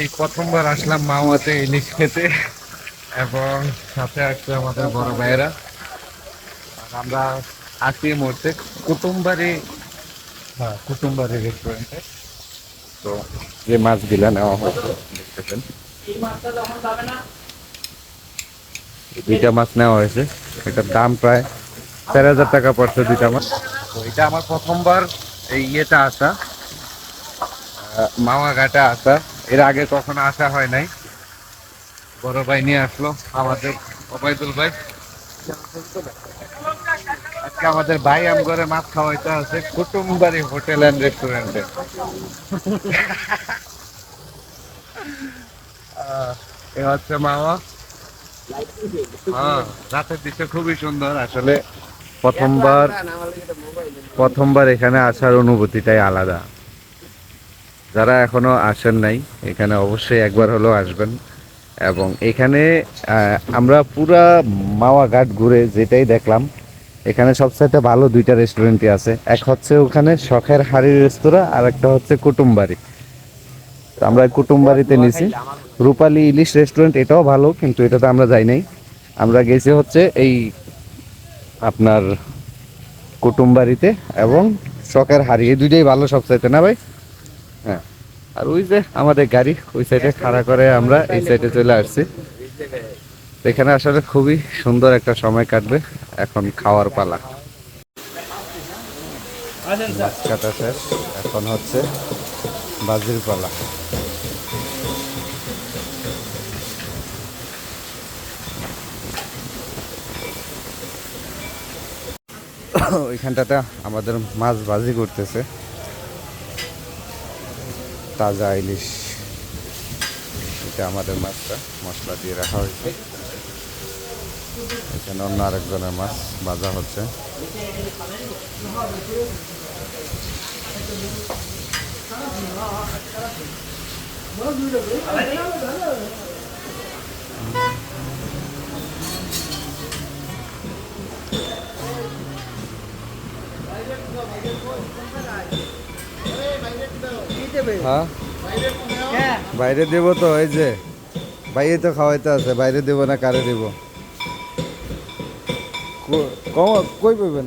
এই প্রথমবার আসলাম মাওয়াতে ইলিশ খেতে এবং সাথে আসছে আমাদের বড় ভাইয়েরা। আমরা আছি এই মুহূর্তে কুটুমবাড়ি হ্যাঁ কুটুমবাড়ি রেস্টুরেন্টে তো যে মাছগুলা নেওয়া হচ্ছে দেখতেছেন। দুইটা মাছ নেওয়া হয়েছে। এটার দাম প্রায় চার হাজার টাকা পড়ছে দুইটা মাছ। তো এটা আমার প্রথমবার এই ইয়েটা আসা মামা ঘাটে আসা। এর আগে কখনো আসা হয় নাই। বড় ভাই নিয়ে আসলো, আমাদের ওবায়দুল ভাই। আজকে আমাদের ভাই আম করে মাছ খাওয়াইতে আছে, কুটুমবাড়ি হোটেল অ্যান্ড রেস্টুরেন্টে এ হচ্ছে মামা। হ্যাঁ রাতের দৃশ্য খুবই সুন্দর, আসলে প্রথমবার প্রথমবার এখানে আসার অনুভূতিটাই আলাদা। যারা এখনও আসেন নাই, এখানে অবশ্যই একবার হলেও আসবেন। এবং এখানে আমরা পুরা মাওয়া ঘাট ঘুরে যেটাই দেখলাম, এখানে সবচাইতে ভালো দুইটা রেস্টুরেন্টই আছে। এক হচ্ছে ওখানে শখের হাড়ি রেস্তোরাঁ, আর একটা হচ্ছে কুটুমবাড়ি। আমরা কুটুমবাড়িতে নিছি। রূপালী ইলিশ রেস্টুরেন্ট এটাও ভালো, কিন্তু এটাতে আমরা যাই নাই। আমরা গেছি হচ্ছে এই আপনার কুটুমবাড়িতে, এবং শখের হাড়ি, এই দুইটাই ভালো সবচাইতে। না ভাই? হ্যাঁ। আর ওই যে আমাদের গাড়ি, ওই সাইডে খাড়া করে আমরা এই সাইডে চলে আসছি। এখানে আসলে খুবই সুন্দর একটা সময় কাটবে এখন খাওয়ার পালা। এখন হচ্ছে বাজির পালা। ওইখানটাতে আমাদের মাছ বাজি করতেছে। তাজা ইলিশ। এটা আমাদের মাছটা মশলা দিয়ে রাখা হয়েছে। এখানে অন্য আরেকজনের মাছ ভাজা হচ্ছে। হ্যাঁ? বাইরে দেব তো, এই যে। বাইরে তো খাওয়াইতে আছে, বাইরে দেব না, কারে দেব? কই পাবেন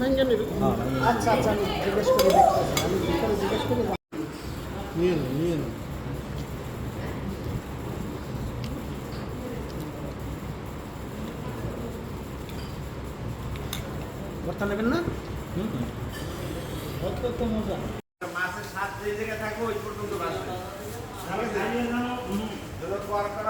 ভেঙে নেবে আচ্ছা আচ্ছা আমি জিজ্ঞেস করে দেখতেছি আমি ভিতরে জিজ্ঞেস করে নিয়ে নিন নিয়ে নিন ভর্তা নেবেন না মাছের স্বাদ যে জায়গায় থাকবে ওই পর্যন্ত যদি পর করা